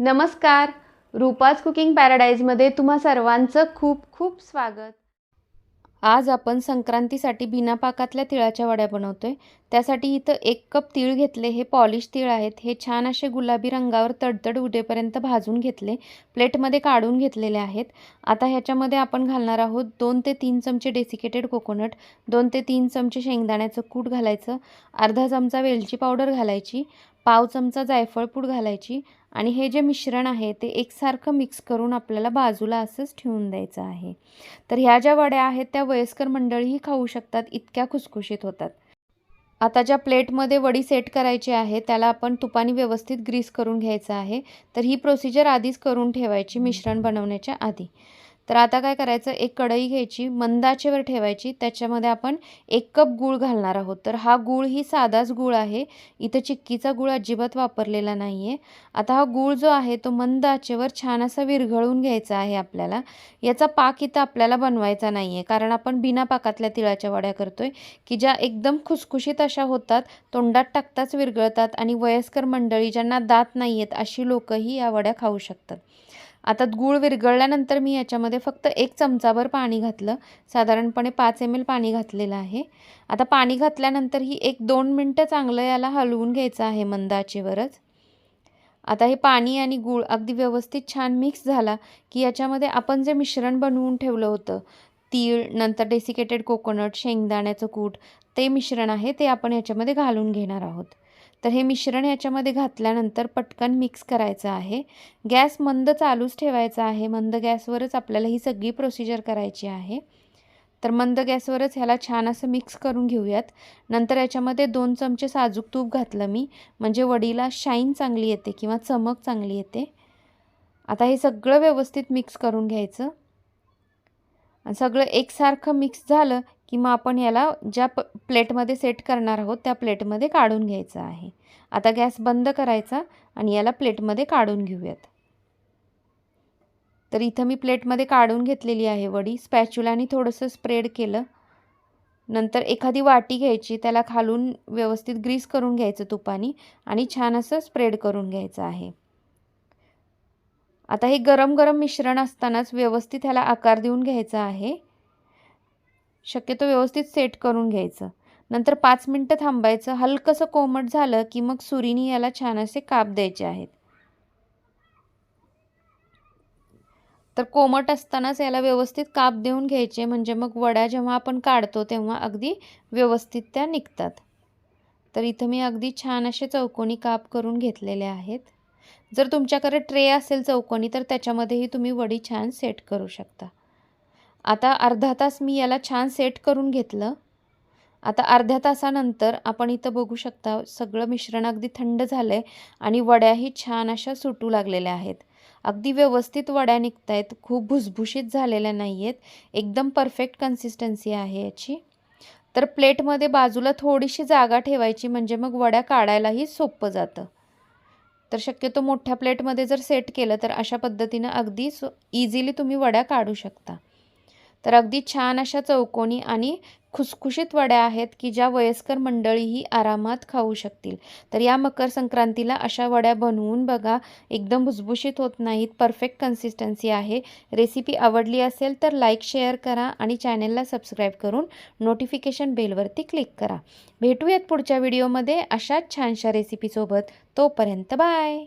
नमस्कार. रूपाज कुकिंग पॅराडाईजमध्ये तुम्हा सर्वांचं खूप खूप स्वागत. आज आपण संक्रांतीसाठी बिना पाकातल्या तिळाच्या वड्या बनवतो आहे त्यासाठी इथं एक कप तीळ घेतले हे पॉलिश तीळ आहेत. हे छान असे गुलाबी रंगावर तडतड उडेपर्यंत भाजून घेतले प्लेटमध्ये काढून घेतलेले आहेत. आता ह्याच्यामध्ये आपण घालणार आहोत दोन ते तीन चमचे डेसिकेटेड कोकोनट दोन ते तीन चमचे शेंगदाण्याचं कूट घालायचं अर्धा चमचा वेलची पावडर घालायची पाव चमचा जायफळ पूड घालायची आणि हे जे मिश्रण आहे ते एकसारखं मिक्स करून आपल्याला बाजूला असंच ठेवून द्यायचं आहे. तर ह्या ज्या वड्या आहेत त्या वयस्कर मंडळीही खाऊ शकतात इतक्या खुसखुशीत होतात. आता ज्या प्लेटमध्ये वडी सेट करायची आहे त्याला आपण तुपाने व्यवस्थित ग्रीस करून घ्यायचं आहे. तर ही प्रोसिजर आधीच करून ठेवायची मिश्रण बनवण्याच्या आधी. तर आता काय करायचं? एक कढई घ्यायची मंदाचेवर ठेवायची त्याच्यामध्ये आपण एक कप गूळ घालणार आहोत. तर हा गूळ ही साधाच गूळ आहे. इथं चिक्कीचा गूळ अजिबात वापरलेला नाही आहे आता हा गूळ जो आहे तो मंद आचेवर छान असा विरघळून घ्यायचा आहे आपल्याला. याचा पाक इथं आपल्याला बनवायचा नाही आहे कारण आपण बिना पाकातल्या तिळाच्या वड्या करतोय की ज्या एकदम खुसखुशीत अशा होतात तोंडात टाकताच विरघळतात आणि वयस्कर मंडळी ज्यांना दात नाही आहेत अशी लोकही या वड्या खाऊ शकतात. आता गूळ विरघळल्यानंतर मी याच्यामध्ये फक्त एक चमचाभर पाणी घातलं. साधारणपणे पाच एम एल पाणी घातलेलं आहे. आता पाणी घातल्यानंतर ही एक दोन मिनटं चांगलं याला हलवून घ्यायचं आहे मंद आचेवरच आता हे पाणी आणि गूळ अगदी व्यवस्थित छान मिक्स झाला की याच्यामध्ये आपण जे मिश्रण बनवून ठेवलं होतं तीळ नंतर डेसिकेटेड कोकोनट शेंगदाण्याचं कूट ते मिश्रण आहे ते आपण याच्यामध्ये घालून घेणार आहोत. तर हे मिश्रण याच्यामध्ये घातल्यानंतर पटकन मिक्स करायचं आहे. गॅस मंद चालूच ठेवायचा आहे. मंद गॅसवरच आपल्याला ही सगळी प्रोसिजर करायची आहे. तर मंद गॅसवरच ह्याला छान असं मिक्स करून घेऊयात. नंतर याच्यामध्ये दोन चमचे साजूक तूप घातलं मी. म्हणजे वडीला शाईन चांगली येते किंवा चमक चांगली येते. आता हे सगळं व्यवस्थित मिक्स करून घ्यायचं. आणि सगळं एकसारखं मिक्स झालं की मग आपण याला ज्या प प्लेटमध्ये सेट करणार आहोत त्या प्लेटमध्ये काढून घ्यायचं आहे. आता गॅस बंद करायचा आणि याला प्लेटमध्ये काढून घेऊयात. तर इथं मी प्लेटमध्ये काढून घेतलेली आहे वडी स्पॅच्युलाने थोडंसं स्प्रेड केलं. नंतर एखादी वाटी घ्यायची त्याला खालून व्यवस्थित ग्रीस करून घ्यायचं तुपाने आणि छान असं स्प्रेड करून घ्यायचं आहे. आता हे गरम गरम मिश्रण असतानाच व्यवस्थित ह्याला आकार देऊन घ्यायचा आहे. शक्यतो व्यवस्थित सेट करून घ्यायचं. नंतर पाच मिनटं थांबायचं. हलकंसं कोमट झालं की मग सुरीनी याला छान असे काप द्यायचे आहेत. तर कोमट असतानाच याला व्यवस्थित काप देऊन घ्यायचे. म्हणजे मग वड्या जेव्हा आपण काढतो तेव्हा अगदी व्यवस्थित त्या निघतात. तर इथं मी अगदी छान असे चौकोनी काप करून घेतलेले आहेत. जर तुमच्याकडे ट्रे असेल चौकोनी तर त्याच्यामध्येही तुम्ही वडी छान सेट करू शकता. आता अर्धा तास मी याला छान सेट करून घेतलं. आता अर्ध्या तासानंतर आपण इथं बघू शकता सगळं मिश्रण अगदी थंड झालं आहे आणि वड्याही छान अशा सुटू लागलेल्या आहेत. अगदी व्यवस्थित वड्या निघत आहेत खूप भुसभुशीत झालेल्या नाही आहेत एकदम परफेक्ट कन्सिस्टन्सी आहे याची. तर प्लेटमध्ये बाजूला थोडीशी जागा ठेवायची म्हणजे मग वड्या काढायलाही सोपं जातं. तर शक्यतो मोठ्या प्लेटमध्ये जर सेट केलं तर अशा पद्धतीनं अगदी सो इझिली तुम्ही वड्या काढू शकता. तर अगदी छान अशा चौकोनी आणि खुसखुशीत वड्या आहेत की ज्या वयस्कर मंडळीही आरामात खाऊ शकतील. तर या मकर संक्रांतीला अशा वड्या बनवून बघा एकदम भुसभुशीत होत नाहीत परफेक्ट कन्सिस्टन्सी आहे. रेसिपी आवडली असेल तर लाईक शेअर करा आणि चॅनेलला सबस्क्राईब करून नोटिफिकेशन बेलवरती क्लिक करा. भेटूयात पुढच्या व्हिडिओमध्ये अशाच छानशा रेसिपीसोबत तोपर्यंत बाय